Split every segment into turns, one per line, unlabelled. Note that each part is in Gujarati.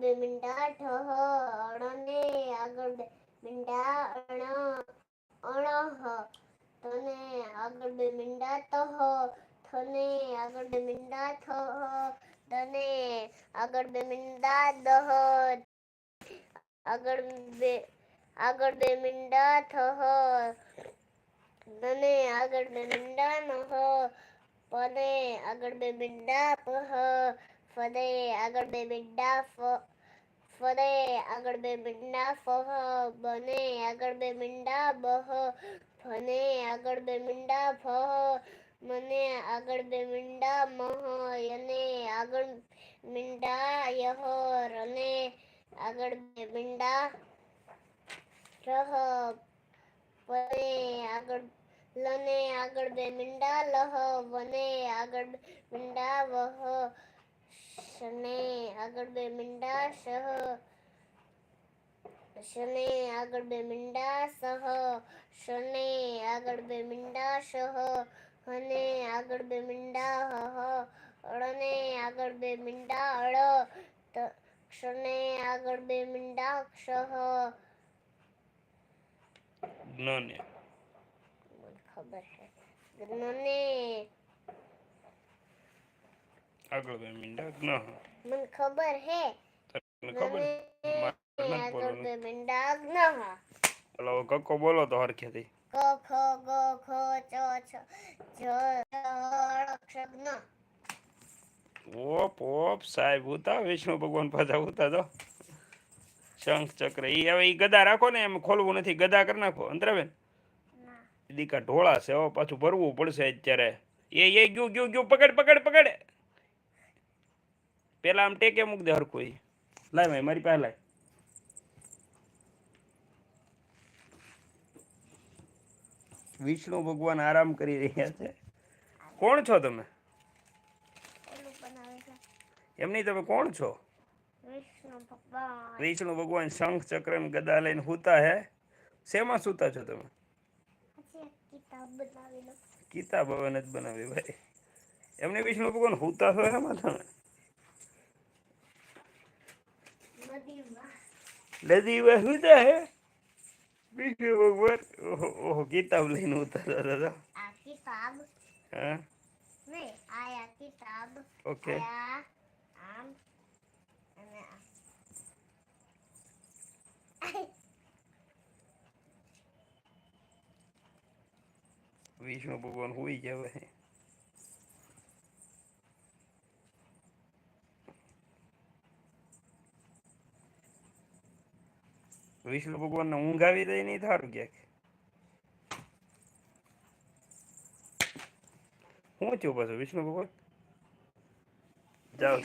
ઠને આગળ બે મીંડા ઠહ અણને આગળ બે મીંડા અણ અણહ તને આગળ બે મીંડા તહ થને આગળ બે મીંડા થહ દને આગળ બે મીંડા દહ આગળ બે આગળ બે મીંડા થહ દને આગળ બે મીંડા નહ પને આગળ બે મીંડા પહ ફને આગળ બે મીંડા ફ ફરે, આગળ બે મીંડા ફહ બને, આગળ બે મીંડા બહ ફને આગળ બે મીંડા ફહ મને, આગળ બે મીંડા મહ યને, આગળ મીંડા યહ રને, આગળ બે મીંડા રહ પને, આગળ લને, આગળ બે મીંડા લહ વને, આગળ મીંડા વહ શને આગળ બે મીંડા સહ. શને આગળ બે મીંડા સહ. શને આગળ બે મીંડા સહ. હને આગળ બે મીંડા હહ. અળને આગળ બે મીંડા અળ. ક્ષને આગળ બે મીંડા ક્ષહ.
જ્ઞાને.
ખબર છે. જ્ઞને
આગળ બે મીંડા ન
મને ખબર હે.
તને ખબર
આગળ બે
હલો કક્કો બોલો તો હરખેથી.
ક ખ ગ ખ ચ છ જ
ઓપ ઓપ સાહેબ ઉતા વિષ્ણુ ભગવાન પાછા ઉતા તો શંખ ચક્ર ઈ હવે ઈ ગદા રાખો ને એમ ખોલવું નથી ગદા કરી નાખો અંતરાબેન. દીકા ઢોળા છે પાછું ભરવું પડશે અત્યારે. એ એ ગયું ગયું ગયું પકડ પકડ પકડ. પેલા આમ ટેકે મૂક દે હરખું ઈ. લાય ભાઈ મારી પાસે લાય. વિષ્ણુ ભગવાન આરામ કરી રહ્યા છે. કોણ છો તમે?
ઓલું બનાવે છે.
એમ નહીં તમે કોણ છો?
વિષ્ણુ ભગવાન.
શંખ ચક્ર ને ગદા લઈને હુતા હે? શેમાં સુતા છો તમે?
કિતાબ
હવે નથી બનાવી ભાઈ. એમને વિષ્ણુ ભગવાન હુતા છો એમાં તમે?
નદીમાં
નદીમાં હુતા હે વિષ્ણુ ભગવાન ઓહો ઓહો કિતાબ લઈને ઉતારતા હતા
આ કિતાબ
હા
ને આયા કિતાબ
ઓકે
આયા આમ અને આમ
વિષ્ણુ ભગવાનને ઊંઘ આવી રહી નહીં થારું ક્યાંક. હું થયું પાછું વિષ્ણુ ભગવાન? જાઓ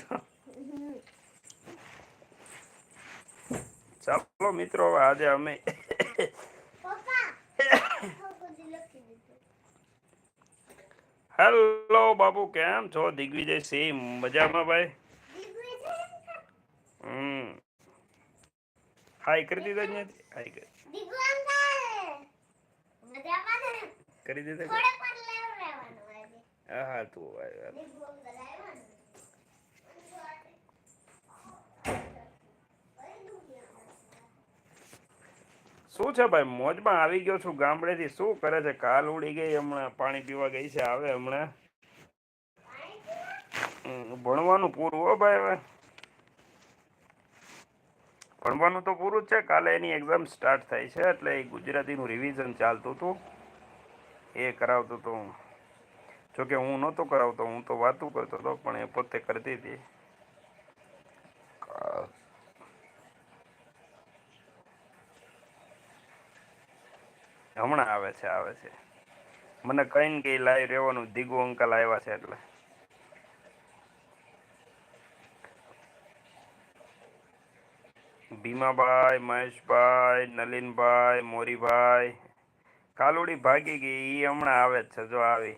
ચાલો મિત્રો આજે અમે હેલો બાબુ કેમ છો? દિગ્વિજય સિંહ મજામાં ભાઈ? હમ. હાય કરી દીધા ત્યાંથી હાય કરી. કરી દીધા હા હા તું શું છે ભાઈ મોજમાં આવી ગયો છું ગામડેથી? શું કરે છે? કાલ ઉડી ગઈ હમણાં પાણી પીવા ગઈ છે આવે હમણાં. હમ, ભણવાનું પૂરું હો ભાઈ હવે. ભણવાનું તો પૂરું જ છે. કાલે એની એક્ઝામ સ્ટાર્ટ થાય છે એટલે એ ગુજરાતીનું રિવિઝન ચાલતું હતું. એ કરાવતો હતો હું. જોકે હું નહોતો કરાવતો, હું તો વાતું કરતો હતો, પણ એ પોતે કરતી હતી. હમણાં આવે છે આવે છે. મને કહીને ને લાઈવ લાઈ રહેવાનું, દીગુ અંકલ આવ્યા છે એટલે. ભીમાભાઈ, મહેશભાઈ, નલિનભાઈ, મોરીભાઈ. કાલુડી ભાગી ગઈ, ઈ હમણાં આવે છે, જો આવી.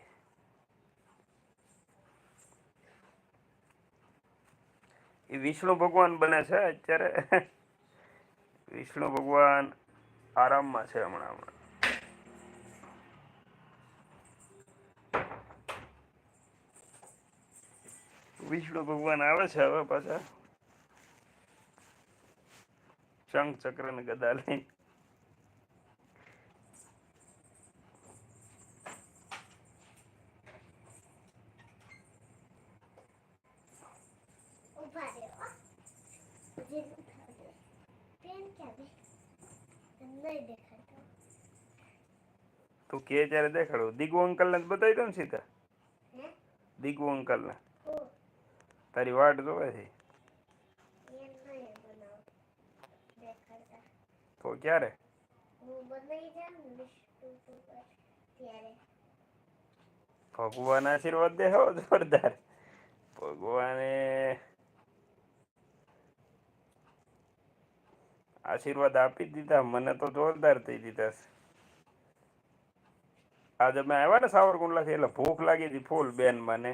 એ વિષ્ણુ ભગવાન બને છે અત્યારે. વિષ્ણુ ભગવાન આરામમાં છે હમણાં હમણાં. વિષ્ણુ ભગવાન આવે છે હવે પાછા. શંખ ચક્ર ને ગદા
દેખાતો
તું કે ત્યારે દેખાડું. દીગુ અંકલ ને બતાવી દઉં સીધા? દીગુ અંકલ ને તારી વાટ જોવે છે
એ નહીં બનાવ દેખાડતા
તો ક્યારે? ભગવાન આશીર્વાદ દે હો જોરદાર. ભગવાને આશીર્વાદ આપી દીધા મને તો જોરદાર થઈ દીધા આજે મેં આવ્યા ને સાવરકુંડલાથી એટલે ભૂખ લાગી હતી ફૂલ બેન મને.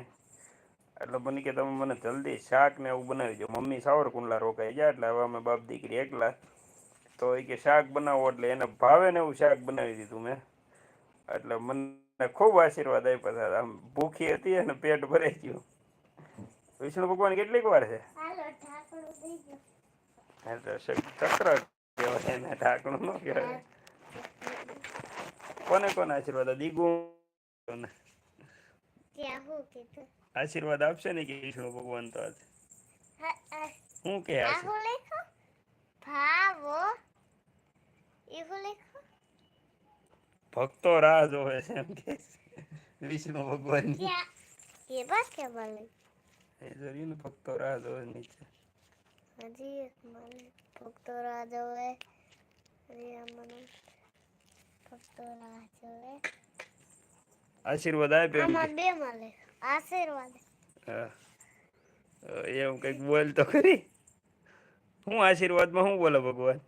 એટલે મને કે તમે મને જલ્દી શાક ને એવું બનાવી દો મમ્મી સાવરકુંડલા રોકાઈ ગયા એટલે હવે અમે બાપ દીકરી એકલા. તો એ કે શાક બનાવો એટલે એને ભાવે ને એવું શાક બનાવી દીધું મેં. એટલે મને ખૂબ આશીર્વાદ આપ્યા હતા. આમ ભૂખી હતી અને પેટ ભરાઈ ગયું. વિષ્ણુ ભગવાન કેટલીક વાર છે? ચક્ર કહેવાય એને ઢાંકણું ન કહેવાય. કોને કોને આશીર્વાદ દીગુ આશીર્વાદ આપશે ને કે વિષ્ણુ ભગવાન તો આજે?
હા
શું કે આશીર્વાદ
ભાવો. એ હું લખો.
ભક્તો રાહ જોવે છે એમ કે વિષ્ણુ ભગવાન
એ બસ કે બોલે
એ જરીન ભક્તો રાહ જોવે નીચે.
હજી એક મને ભક્તો રાહ જોવે. રિયા મને ભક્તો રાહ જોવે.
આશીર્વાદ આપે એમ
આમાં બે મળે આશીર્વાદ.
હા. એવું કંઈક બોલ તો ખરી. હું આશીર્વાદમાં શું બોલો ભગવાન?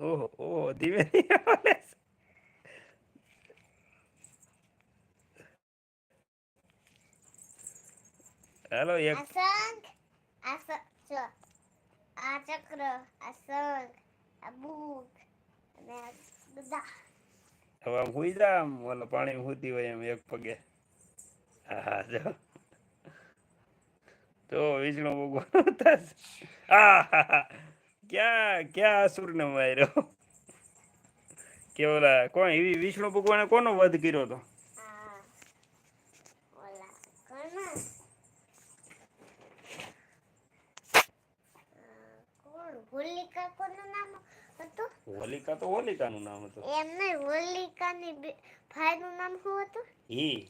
ઓહો ઓહો ધીમે ધીમે હાલો એક
શંખ આ જો આ ચક્ર આ બુક અને બધા
હવે આમ હુઈ જા આમ ઓલો પાણી હુતી હોય એમ એક પગે. હા હા જો. તો વિષ્ણુ ભગવાન. ક્યાં ક્યાં અસુરને માર્યો? કે ઓલા કોણ એવી વિષ્ણુ ભગવાને કોનો વધ કર્યો હતો?
હોલિકા કોનું નામ હતું?
હોલિકા તો હોલિકાનું નામ હતું.
એમ નહીં હોલિકાની ભાઈનું નામ શું હતું?
હી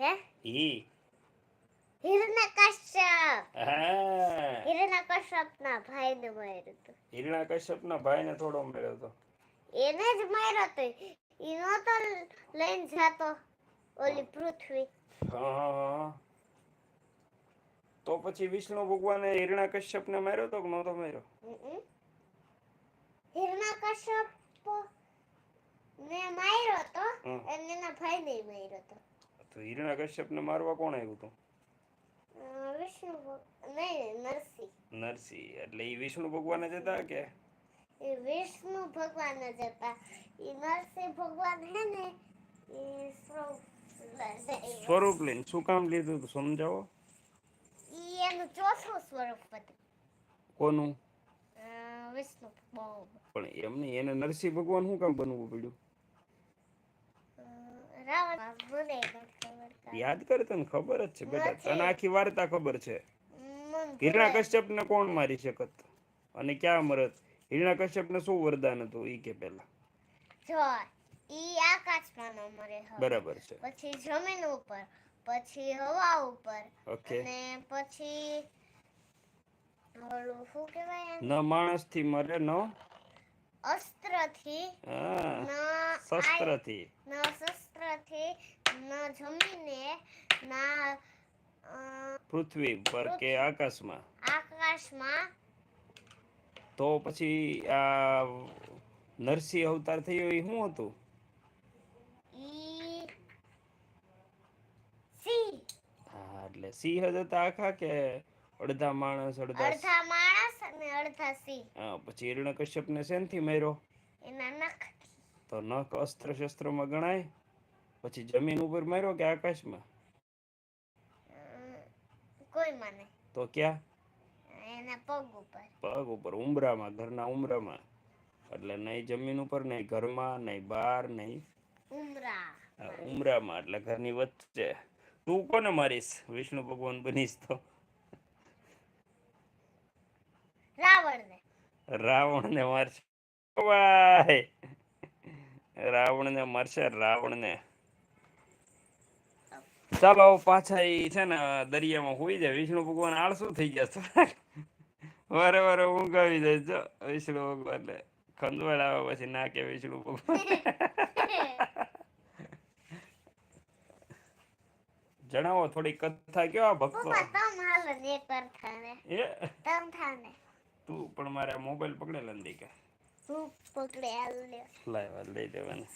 હે?
હા
હિરણ્યકશ્યપના ભાઈને માર્યું હતો
હિરણા કશ્યપના ભાઈને થોડો મળ્યો હતો
એને જ માર્યો હતો એનો તો લઈને જાતો ઓલી પૃથ્વી
હા તો પછી વિષ્ણુ ભગવાને હિરણા કશ્યપને માર્યો તો કે નહોતો માર્યો.
હિરણ્યકશ્યપ ને માર્યો તો
હમ.
અને એના ભાઈને માર્યો તો
તો હિરણા કશ્યપને મારવા કોણ આવ્યું હતું
અ, વિષ્ણુ નહીં નરસિંહ.
નરસિંહ. એટલે એ વિષ્ણુ ભગવાન જ હતા કે?
એ વિષ્ણુ ભગવાન જ હતા એ નરસિંહ ભગવાન હે ને એ સ્વરૂપ
સ્વરૂપ લઈને શું કામ લીધું તું સમજાવો?
ઈ એનું ચોથું સ્વરૂપ હતું.
કોનું?
વિષ્ણુ
પણ એમ નહીં એને નરસિંહ ભગવાન શું કામ બનવું પડ્યું
રાવણ મને નથી ખબર કાંઈ.
યાદ કરે તને ખબર જ છે બેટા તને આખી વાર્તા ખબર છે? હિરણા
કશ્યપ
ને કોણ મારી શકત? અને ક્યાં મરત હિરણા કશ્યપને શું વરદાન હતું ઈ કે પેલા
જો ઈ આકાશમાં ન મરે હવે.
બરાબર છે.
પછી જમીન ઉપર પછી હવા ઉપર
ઓકે.
અને પછી શું કહેવાય?
ન માણસથી મરે ન?
અસ્ત્રથી.
હા.
ન શસ્ત્ર
શસ્ત્રથી.
ન શસ્ત્રથી ન જમીને ના
પૃથ્વી પર કે આકાશમાં?
આકાશમાં.
તો પછી આ નરસિંહ અવતાર થયો એ શું હતું? હા એટલે સિંહ જ હતા આખા કે અડધા માણસ અડધા
અડધા માણસ અને અડધા સિંહ.
હા પછી હિરણ્ય કશ્યપને શેનથી માર્યો?
એના નખ
તો નખ અસ્ત્ર શસ્ત્રમાં ગણાય? પછી જમીન ઉપર માર્યો કે આકાશમાં?
કોઈ મને.
તો ક્યાં?
એના પગ ઉપર.
પગ ઉપર ઉમરામાં ઘરના ઉમરામાં. એટલે નહીં જમીન ઉપર નહીં ઘરમાં નહીં બહાર નહીં?
ઉમરા.
ઉમરામાં એટલે ઘરની વચ્ચે. તું કોને મારીશ? વિષ્ણુ ભગવાન બનીશ તો.
રાવણને.
રાવણને મારશે. રાવણને મારશે રાવણને. ચાલો પાછા એ છે ને દરિયામાં હોઈ જાય. વિષ્ણુ ભગવાન આળસુ થઈ જશે વારે વારે ઊંઘ આવી જાય. જો વિષ્ણુ ભગવાનને ખંદવાડ આવે પછી ના કે વિષ્ણુ ભગવાન. જણાવો થોડી કથા કેવા ભક્તો? તું પણ મારે મોબાઈલ પકડેલા ને કે.
તું પકડે હાલ લે.
લાવ્યા લઈ દેવાને.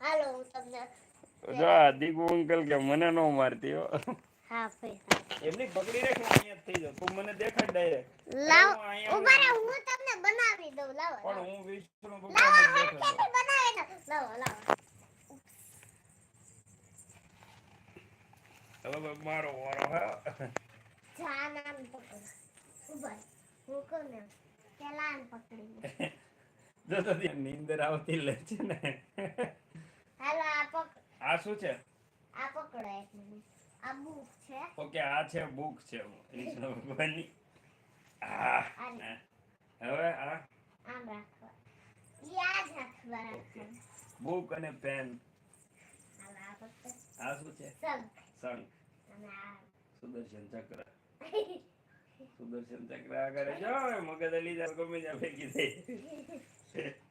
હાલો હું તમને
જો આ દીકુ અંકલ કે મને નો મારતી હો.
હા ભાઈ
એમની પકડી રાખ અહીંયા જ થઈ જાઉં તું મને દેખાડ ડાયરેક્ટ
લાવ ઊભા રહો હું તમને બનાવી દઉં. લાવ
પણ હું વિષ્ણુ ભગવાન દેખાડું.
બનાવી દઉં. લાવો લાવો.
હવે મારો વારો હે.
જા નામ પકડ. ઊભા હું કોને પેલા પકડી
જો તો નીંદર આવતી લે છે ને.
હાલો આ
આ શું છે?
આ પકડો એક મિનિટ. આ બુક છે.
ઓકે આ છે બુક છે. કૃષ્ણ ભગવાનની આ હવે આ?
આમ રાખો યાદ રાખવા રાખવાનું.
બુક અને પેન.
આ
શું છે?
આ.
સુદર્શન ચક્ર. સુદર્શન ચક્ર આગળ જો મગજ અલી જાય ગમે ત્યાં ફેંકી દે.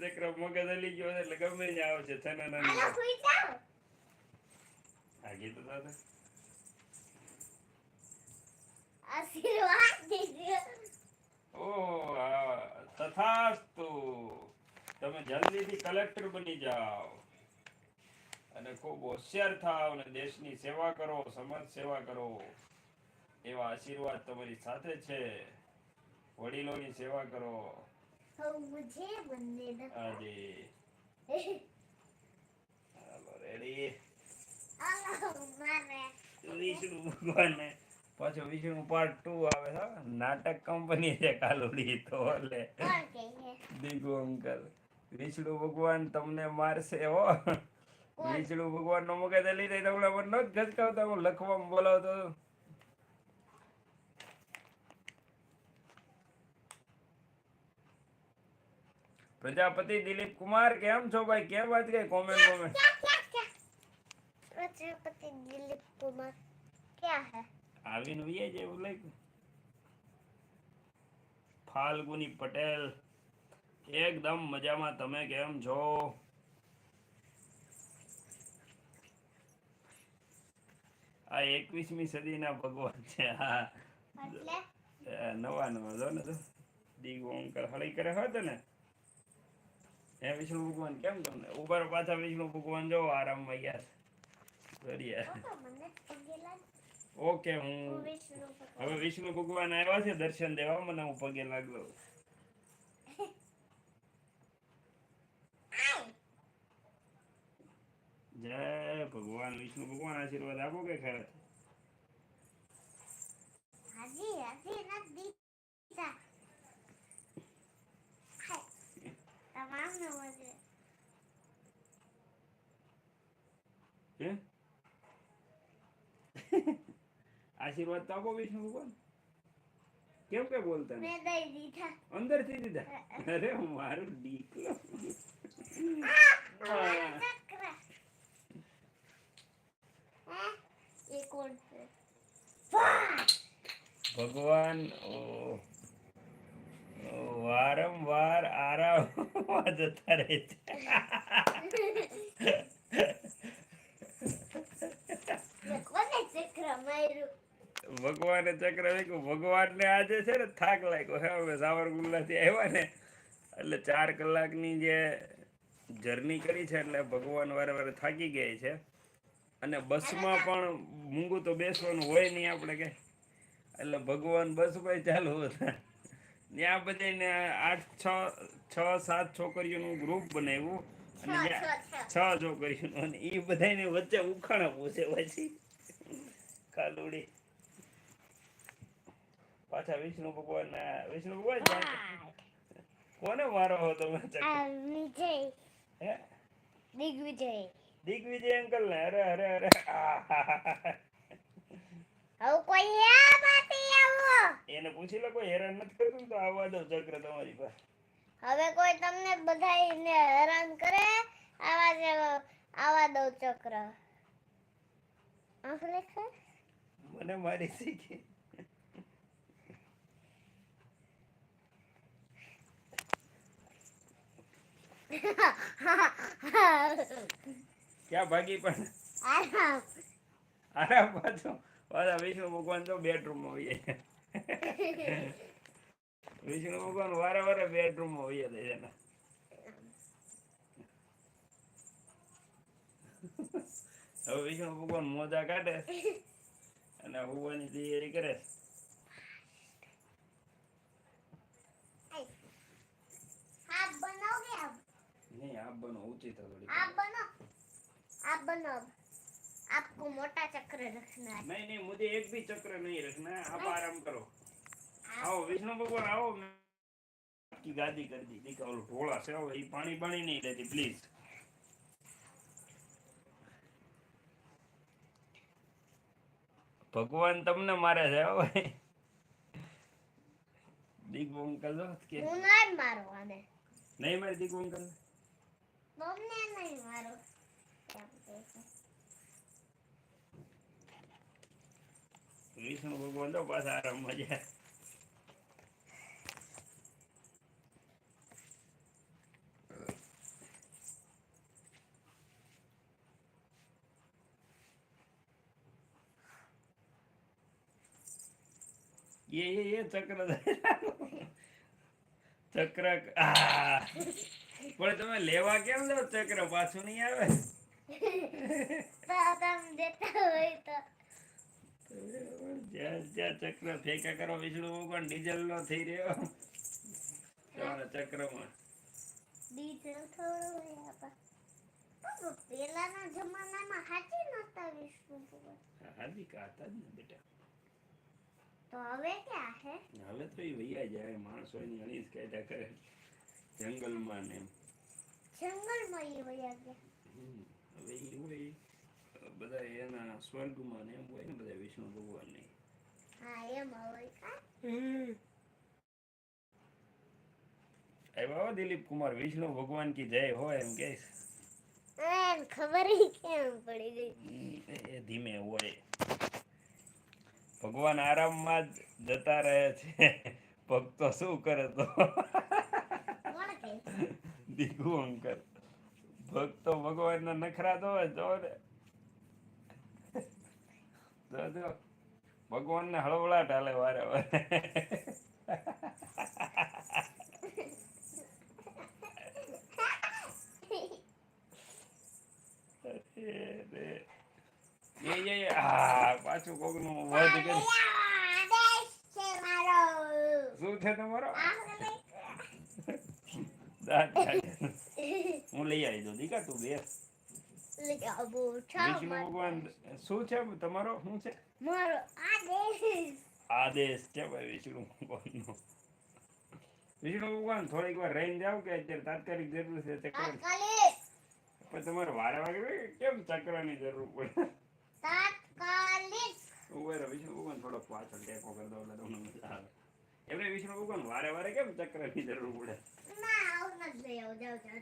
ચક્ર મગજ અલી ગયો એટલે ગમે ત્યાં આવે છે
હાલો
નાની આ ગીત દાદા
આશીર્વાદ દીજો.
ઓ તથાસ્તુ. તમે જલ્દીથી કલેક્ટર બની જાઓ. અને ખૂબ હોશિયાર થાવ અને દેશની સેવા કરો સમાજ સેવા કરો. એવા આશીર્વાદ તમારી સાથે છે. વડીલોની સેવા કરો. मुझे આવે હા નાટક કંપની છે કાલોડી તો લે અંકલ વિષ્ણુ ભગવાન તમને મારશે હો વિષ્ણુ ભગવાન નો મુકે દલી દે તમને મન ન ગજકાવતા હું લખવા બોલાવતો પ્રજાપતિ દિલીપ કુમાર કેમ છો ભાઈ? કેમ વાત કઈ કોમેન્ટ કોમેન્ટ
પ્રજાપતિ દિલીપ કુમાર ક્યાં હે?
આવીને વિયે જે બોલે ફાલ્ગુની પટેલ એકદમ મજામાં. તમે કેમ છો? આ એકવીસમી સદીના ભગવાન છે. નવા નવા જો ને દિગ ઓંકાર હળી કરે હતો ને. હે વિષ્ણુ ભગવાન કેમ તમને? ઉપર પાછા વિષ્ણુ ભગવાન જો આરામમાં ગયા ઓકે હું હવે વિષ્ણુ ભગવાન આવ્યા છે દર્શન દેવા મને હું પગે લાગલો. જય ભગવાન વિષ્ણુ ભગવાન આશીર્વાદ આપો કે ખરા?
હાજી હાજી ના દીધા હાય તમામ નો વધે
હે આશીર્વાદ તો આપો વિષ્ણુ ભગવાન કેમ કે બોલતા નહીં?
મેં દઈ દીધા
અંદરથી દીધા અરે મારું દીકરો
મારા ચક્ર હે એ કોણ છે વાહ!
ભગવાન ઓ ઓ, વારંવાર આરામ જતા રહે છે. ભગવાને ચક્ર ભગવાન ભગવાનને આજે છે ને થાક લાગ્યો છે. હવે સાવરકુંડલાથી આવ્યા ને એટલે ચાર કલાકની જે જર્ની કરી છે એટલે ભગવાન વારે વારે થાકી ગયા છે. અને બસમાં પણ મૂંગું તો બેસવાનું હોય નહીં આપણે કે. એટલે ભગવાન બસમાં ચાલુ હતા. ત્યાં બધાને આઠ છ છ સાત છોકરીઓનું ગ્રુપ બનાવ્યું. અને
છ
જ્યાં-
છ
છ. છોકરીઓ અને એ બધાને વચ્ચે ઉખાણા પૂછે પછી. કાલુડી પાછા વિષ્ણુ ભગવાન વિષ્ણુ ભગવાન કોને મારો હો તમે
વિજય.
હે?
દિગ્વિજય.
દિગ્વિજય અંકલ ને અરે અરે અરે. આહાહાહા.
હવે કોઈ હે આમાંથી આવો.
એને પૂછી લો કોઈ હેરાન નથી કરતું તો આવવા દો ચક્ર તમારી પાસે
હવે કોઈ તમને બધાયને હેરાન કરે આવા જ આવા દઉં ચક્ર. આંખ લેખે
મને મારી શીખી. ક્યાં ભાગી પણ?
આરામ.
આરામ પાછો. પાછા વિષ્ણુ ભગવાન તો બેડરૂમમાં હોઈએ વિષ્ણુ ભગવાન વારે વારે બેડરૂમમાં હોઈએ છે એના. હવે વિષ્ણુ ભગવાન મોજા કાઢે અને હોવાની તૈયારી કરે. નહીં આપ બનો
ઉચિત આપ બનો. આપ બનો मोटा चक्र रखना है
नहीं नहीं मुझे एक भी चक्र नहीं रखना है आप आराम करो आओ विष्णु भगवान आओ मैं आपकी गादी कर दी देखो वो ढोला से आओ ये पानी पानी नहीं लेती प्लीज ભગવાન તમને મારે છે હો ભાઈ દીકુ અંકલ જો કે
હું ના જ મારો આને
નહીં મારે દીકુ અંકલ
તમને નહીં મારો
વિષ્ણુ ભગવાન તો પાછા આરામ મજા ये ये ये ચક્ર ચક્ર આ પણ તમે લેવા કેમ જાવ ચક્ર પાછું નહીં આવે
તો તમે દેતા હોય તો
જ્યાં જ્યાં ચક્ર ફેંકા કરો વિષ્ણુ ભગવાન ડીઝલ નો થઈ રહ્યો. તમારા ચક્રમાં.
ડીઝલ થોડો પેલાના જમાનામાં હાચી નહોતા વિષ્ણુ ભગવાન.
હતા જ ને બેટા.
તો હવે ક્યાં હે?
હવે તો એ વૈયા જાય માણસો ની અણીસ કાયદા કરે. જંગલમાં ને
જંગલમાં એ વયા ગયા.
હવે એ હોય. બધા એના સ્વર્ગમાં ને એમ હોય ને બધા વિષ્ણુ ભગવાનની
હા એમ હોય
આવ્યા દિલીપ કુમાર વિષ્ણુ ભગવાન કી જય હોય એમ કે?
ખબર કેમ પડી ગઈ?
એ ધીમે હોય. ભગવાન આરામમાં જ જતા રહે છે. ભક્તો શું કરે તો?
દીઘું
અંકર અંકલ. ભક્તો ભગવાનના નખરા તો હોય ને ભગવાનને હળવળાટ હાલે વારે વારે. પાછું વધ
આદેશ છે મારો
શું છે તમારો? હું લઈ આવી દઉં દીકા, તું બેસ. ભગવાન શું છે તમારો? શું છે?
મારો આદેશ.
આદેશ. છે ભાઈ વિષ્ણુ ભગવાનનો? વિષ્ણુ ભગવાન થોડીક વાર રહીને જાવ કે અત્યારે તાત્કાલિક જરૂર છે ચક્ર પણ તમારે વારે વાગે કેમ ચક્રની જરૂર પડે?
તાત્કાલિક.
ઊભો વિષ્ણુ ભગવાન થોડોક પાછળ ટેકો કરી દો એટલે તમને મજા આવે. એમને વિષ્ણુ ભગવાન વારે વારે કેમ ચક્રની જરૂર પડે?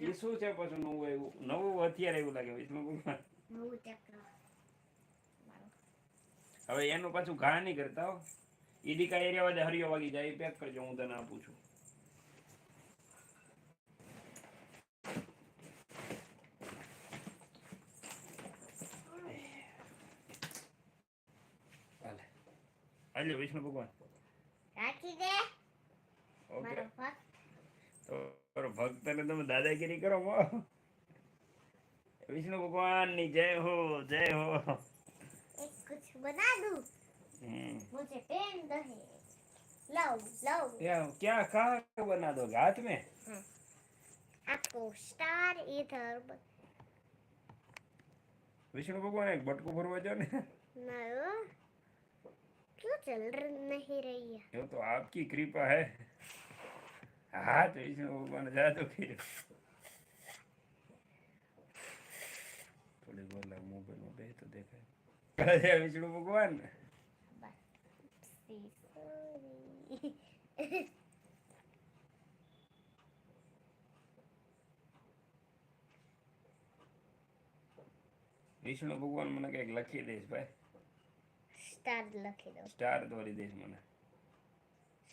એ શું છે પછી નવું એવું? નવું અત્યારે એવું લાગે વિષ્ણુ ભગવાન હવે એનું પાછું ઘા નહીં કરતા ઈડિકા એરિયા વાજે હરિયો વાગી જાય એ પેક કરજો હું તને આપું છું. હાલે. હાલે વિષ્ણુ ભગવાન.
દે
ઓકે
મારો ભક્ત
તો મારો ભક્તને તમે દાદાગીરી કરો મો વિષ્ણુ ભગવાનની જય હો જય હો
एक कुछ बना दूं
हम्म,
मुझे पेन दहे लो लो
क्या क्या कहाँ बना दोगे हाथ में
हाँ। आपको स्टार इधर
વિષ્ણુ ભગવાન એક બટકું ભરવા જાઓ ને
ना क्यों चल र- नहीं रही है
ये तो आपकी कृपा है हाथ विष्णु भगवान जादू की थोड़ी बोल रहा मोबाइल में बे तो देखा कहा जाए विष्णु भगवान
सी सॉरी
વિષ્ણુ ભગવાન મને કઈક લખી દઈશ ભાઈ
સ્ટાર લખી દો
સ્ટાર દોરી દઈશ મને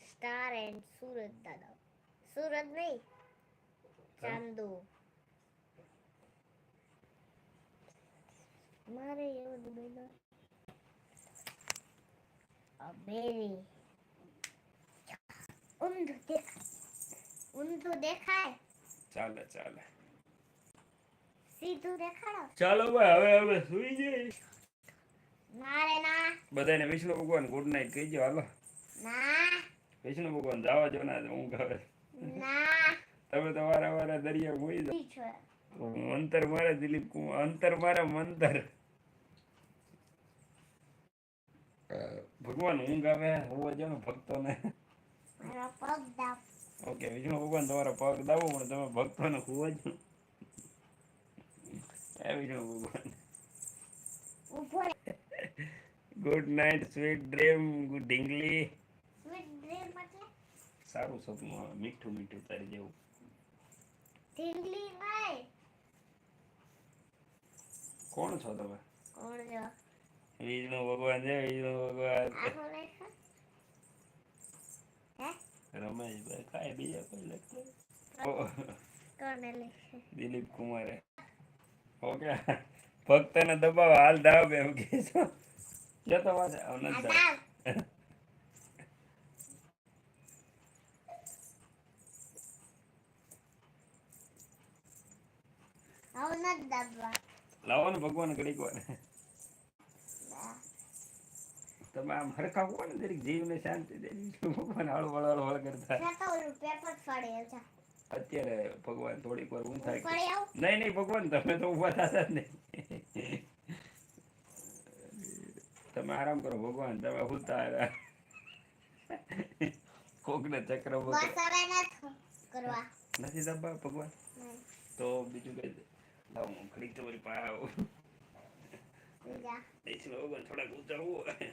સ્ટાર એન્ડ સુરત દાદા સુરત નહીં ચાંદુ મારે એવું દુબઈનો અબેરી ઊંધું દેખાય ઊંધું દેખાય
ચાલે ચાલે
સીધું દેખાડો
ચાલો ભાઈ હવે હવે સુઈ
જઈએ
બધાને વિષ્ણુ ભગવાન ગુડ નાઇટ કહીજો હાલો. વિષ્ણુ ભગવાન જાવા જો ના ઊંઘ આવે. તમે તો વારા વારા દરિયા મોઈ જાઓ. અંતર મારે દિલીપ કુમાર અંતર મારા મંતર ભગવાન ઊંઘ આવે હોવા જો ને ભક્તોને.
ને
ઓકે વિષ્ણુ ભગવાન તમારા પગ દાવો પણ તમે ભક્તોને હોવા જો વિષ્ણુ ભગવાન. Good night sweet dream good ઢીંગલી
સ્વીટ ડ્રીમ એટલે?
સારું સપનું મીઠું મીઠું તારી જેવું.
ઢીંગલી ભાઈ.
કોણ છો તમે?
કોણ છો?
વિષ્ણુ ભગવાન છે વિષ્ણુ ભગવાન.
રમેશ ભાઈ
રમેશભાઈ કાંઈ બીજા કોઈ લખતો
કોને લખે
દિલીપ કુમારે. ઓકે. ભક્તને દબાવ હાલ દાવ એમ કે છો. કે તો વાત અનંત દાવ.
નથી
લાવો ને ભગવાન ઘડીક વાર. તમે આમ હરખા હોય ને દરેક જીવને શાંતિ દે ભગવાન હળ વળ કરતા.
મેં તો ઓલું પેપર ફાડી આવતા
અત્યારે ભગવાન થોડીક વાર ઊંઘ થાય. નહીં નહીં ભગવાન તમે તો ઊભા થતા જ નહીં. તમે આરામ કરો ભગવાન તમે હુતા. કોકને ચક્ર
બસ
બક્ર
હવે નથી કરવા.
નથી દબા ભગવાન?
નહીં.
તો બીજું કઈ દે. લાવ હું ઘડીક તમારી પાસે આવું.
બીજા
વિષ્ણુ ભગવાન થોડાક ઊંચા હોય. Yes.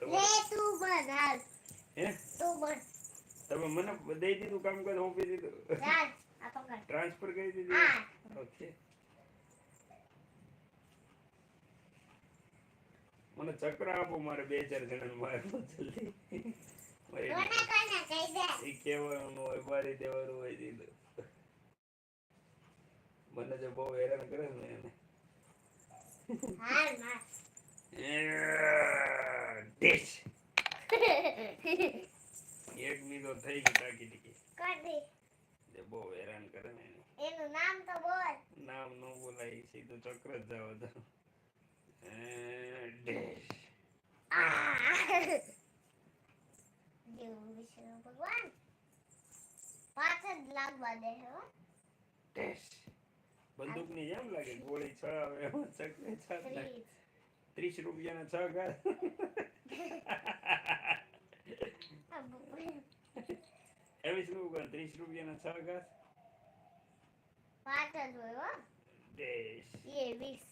લે
તમારે-
તું બન હાલ.
હે?
તું બન
તમે મને દઈ દીધું કામ કર સોંપી દીધું. ટ્રાન્સફર કરી. દીધું. ઓકે. મને ચક્ર આપો મારે બે ચાર જણા મારે જલ્દી એ કહેવાનું હોય મારી દેવાનું હોય દીધું. મને જો બહુ હેરાન કરે ને એને. ડીશ બીજો થઈ ગઈ ટાકી ટીકી
કાઢી.
જે બહુ હેરાન કરે ને એનું.
નામ તો બોલ.
નામ ન બોલાય સીધું ચક્ર જ જાવ તો
ભગવાન. પાછળ લાગવા દે હો.
જેમ લાગે ગોળી છ આવે ચકને છ. ત્રીસ. રૂપિયાના છ ઘા. શું કહે ત્રીસ રૂપિયાના છ ઘા
પાંચ જ હોય એ વીસ.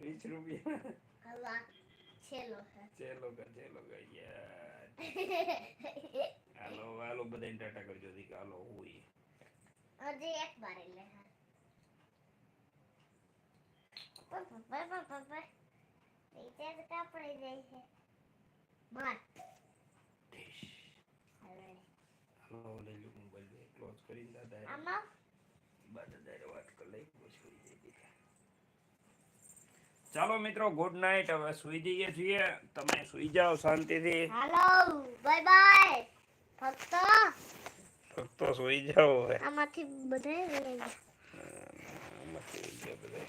વીસ રૂપિયા
હવે છેલ્લો છે.
ચેલો કા ચેલો કા યાર. હાલો હાલો બધાને ટાટા કરજો દી હાલો હુઈ
હજી એક એટલે હા. પપ્પા, પપ્પા, પપ્પા. રિચાર્જ કાપડી જાય છે. માર
ટેસ
હવે
હાલો લઈ લો મોબાઈલ ક્લોઝ કરી દાદા
આમાં
દાદા વાત કરી લઈ પછી સુઈ જઈ દીધા ચાલો મિત્રો ગુડ નાઇટ હવે સુઈ જઈએ છીએ. તમે સુઈ જાઓ શાંતિથી.
હાલો બાય બાય ફક્ત?
તો સુઈ જાઓ હવે.
આમાંથી બધે લઈ જા.
આમાંથી સુઈ જાઓ બધાય.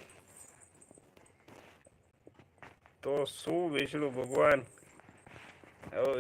તો શું વિષ્ણુ ભગવાન? હવે